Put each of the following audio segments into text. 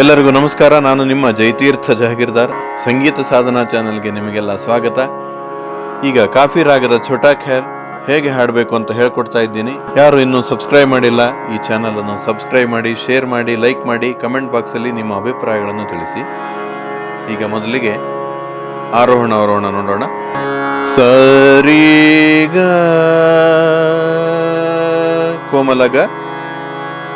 ಎಲ್ಲರಿಗೂ ನಮಸ್ಕಾರ. ನಾನು ನಿಮ್ಮ ಜಯತೀರ್ಥ ಜಹಗೀರ್ದಾರ್. ಸಂಗೀತ ಸಾಧನಾ ಚಾನೆಲ್ಗೆ ನಿಮಗೆಲ್ಲ ಸ್ವಾಗತ. ಈಗ ಕಾಫಿ ರಾಗದ ಛೋಟಾ ಖೇರ್ ಹೇಗೆ ಹಾಡಬೇಕು ಅಂತ ಹೇಳ್ಕೊಡ್ತಾ ಇದ್ದೀನಿ. ಯಾರು ಇನ್ನೂ ಸಬ್ಸ್ಕ್ರೈಬ್ ಮಾಡಿಲ್ಲ, ಈ ಚಾನಲನ್ನು ಸಬ್ಸ್ಕ್ರೈಬ್ ಮಾಡಿ, ಶೇರ್ ಮಾಡಿ, ಲೈಕ್ ಮಾಡಿ, ಕಮೆಂಟ್ ಬಾಕ್ಸ್ ಅಲ್ಲಿ ನಿಮ್ಮ ಅಭಿಪ್ರಾಯಗಳನ್ನು ತಿಳಿಸಿ. ಈಗ ಮೊದಲಿಗೆ ಆರೋಹಣ ಅವರೋಹಣ ನೋಡೋಣ. ಸರಿಗ ಕೋಮಲಗ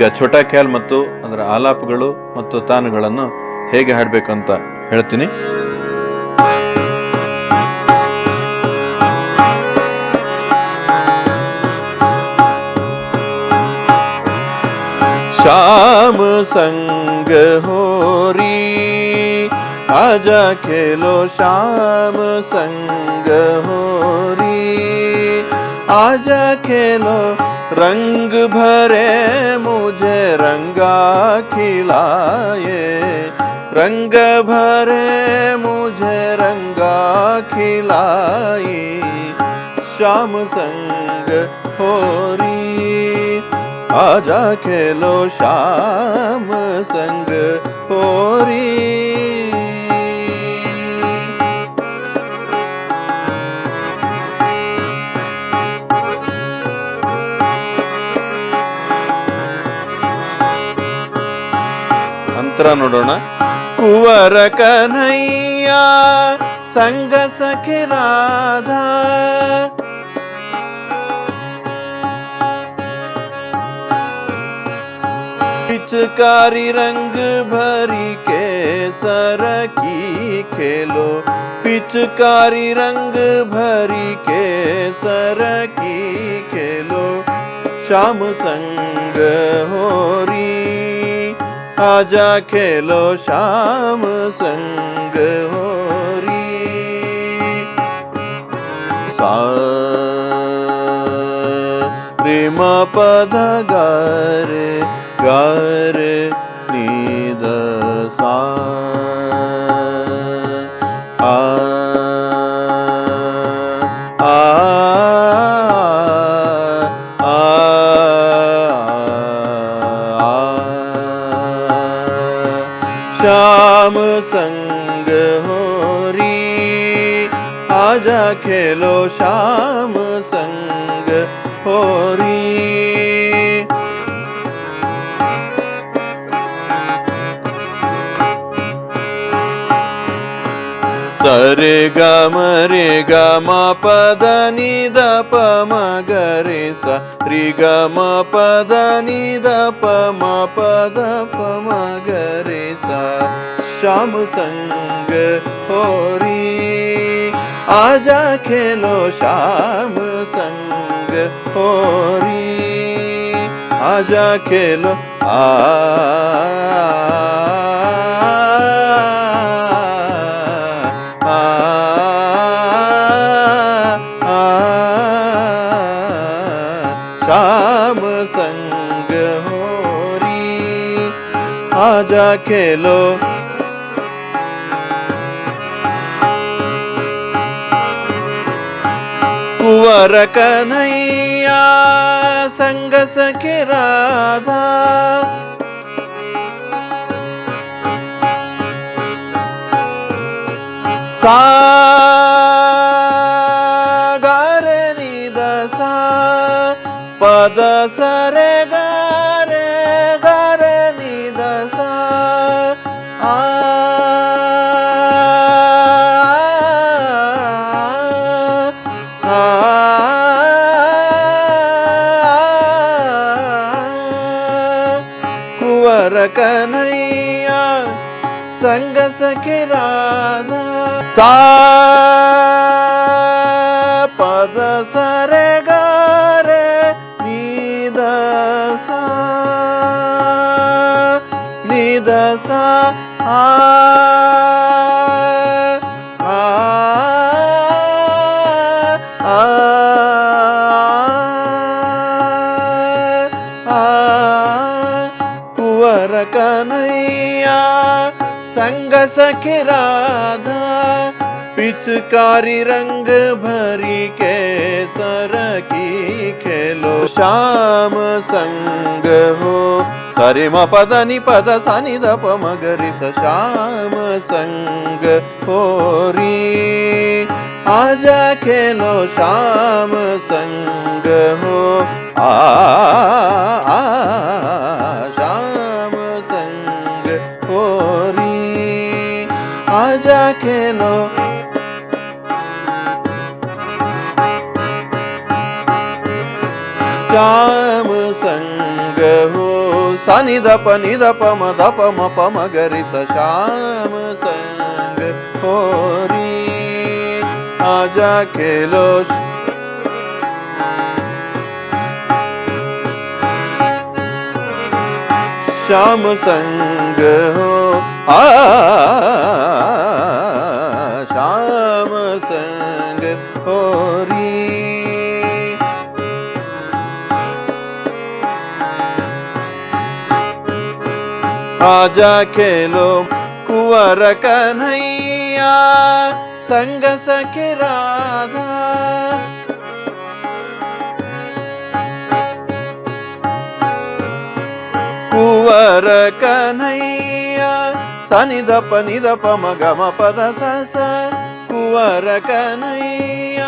ಈಗ ಛೋಟಾ ಖ್ಯಾಲ್ ಮತ್ತು ಅದರ ಆಲಾಪಗಳು ಮತ್ತು ತಾನುಗಳನ್ನು ಹೇಗೆ ಹಾಡಬೇಕಂತ ಹೇಳ್ತೀನಿ श्याम संग होरी आजा खेलो श्याम संग होरी आजा खेलो रंग भरे मुझे रंगा खिलाए। रंग भरे मुझे रंगा खिलाई श्याम संग होरी आजा खेलो श्याम संग होरी ಅಂತರ ನೋಡೋಣ ಕುವರ ಕನಯ್ಯ ಸಂಗ ಸಖಿ ರಾಧಾ पिचकारी रंग भरी के सर की खेलो पिचकारी रंग भरी के सर की खेलो श्याम संग होरी आजा खेलो श्याम संग होरी। सा प्रेम पद गारे गारे नीद सा। संग होरी आजा खेलो श्याम संग होरी सरे ग म रे ग म पद नि म ग रे सा रि ग म पद नि द प म पद प म ग रे सा श्याम संग होरी। आजा खेलो श्याम संग होरी। आजा खेलो आ। आ। आ। श्याम संग होरी। आजा खेलो వరకనయ్యా సంగసకి రాధా. సాగరని దశ పద సరగా குவர கனையா சங்க சகிராத. பத சரகாரே நீதச. நீதச ஆ संग सखी राधा पिचकारी रंग भरी के सर की खेलो। श्याम संग हो सरे म पद नि पद सानि द प म ग स श्याम संग होरी। आजा खेलो श्याम संग हो आ, आ, आ श्याम संग हो। सानि द प नि द प म द प म प, म ग स श्याम संग होरी। आजा खेलो श्याम संग हो। आ आजा खेलो कुंवर कन्हैया संग सखी राधा కువర కనయ్య సనిద పనిద పమగమ పద సస. కువర కనయ్య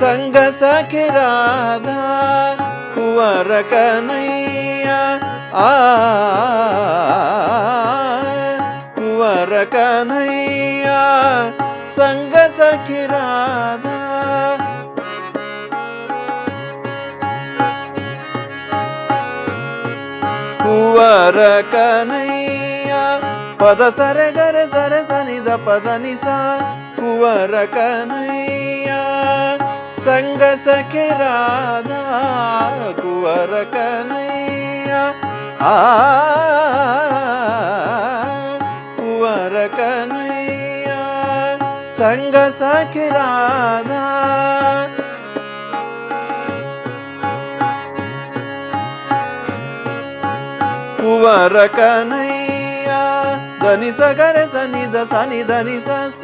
సంగ సఖి రాధా. కువర కనయ్య ఆ ಕುವರ ಕನಯ್ಯ, ಪದ ಸರೆ ಗರ ಸರ ಸನಿದ ಪದ ನಿಸ. ಕುವರ ಕನಯ್ಯ ಸಂಗ ಸಖಿ ರಾಧಾ, ಕುವರ ಕನಯ್ಯ. ಆ, ಕುವರ ಕನಯ್ಯ ಸಂಗ ಸಖಿ वर कन्हैया धनि स कर सनि द, सनि धनि स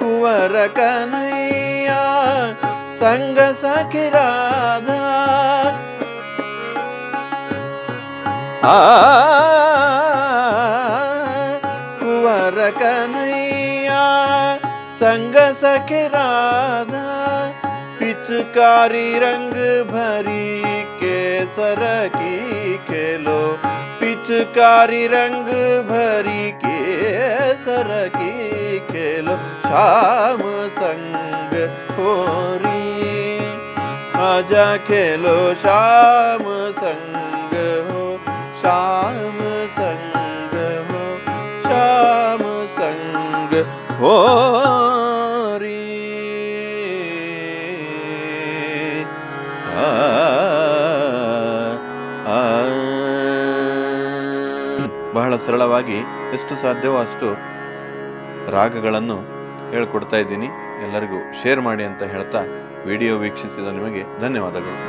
कुंवर कन्हैया संग सखि राधा आ कुंवर कन्हैया संग सखि राधा पिचकारी रंग भरी केसर की खेलो। पिचकारी रंग भरी केसर की खेलो। शाम संग होरी। आजा खेलो शाम संग हो। शाम संग हो। शाम संग हो री ಆ, ಬಹಳ ಸರಳವಾಗಿ ಎಷ್ಟು ಸಾಧ್ಯವೋ ಅಷ್ಟು ರಾಗಗಳನ್ನು ಹೇಳ್ಕೊಡ್ತಾ ಇದ್ದೀನಿ. ಎಲ್ಲರಿಗೂ ಶೇರ್ ಮಾಡಿ ಅಂತ ಹೇಳ್ತಾ ವಿಡಿಯೋ ವೀಕ್ಷಿಸಿದ ನಿಮಗೆ ಧನ್ಯವಾದಗಳು.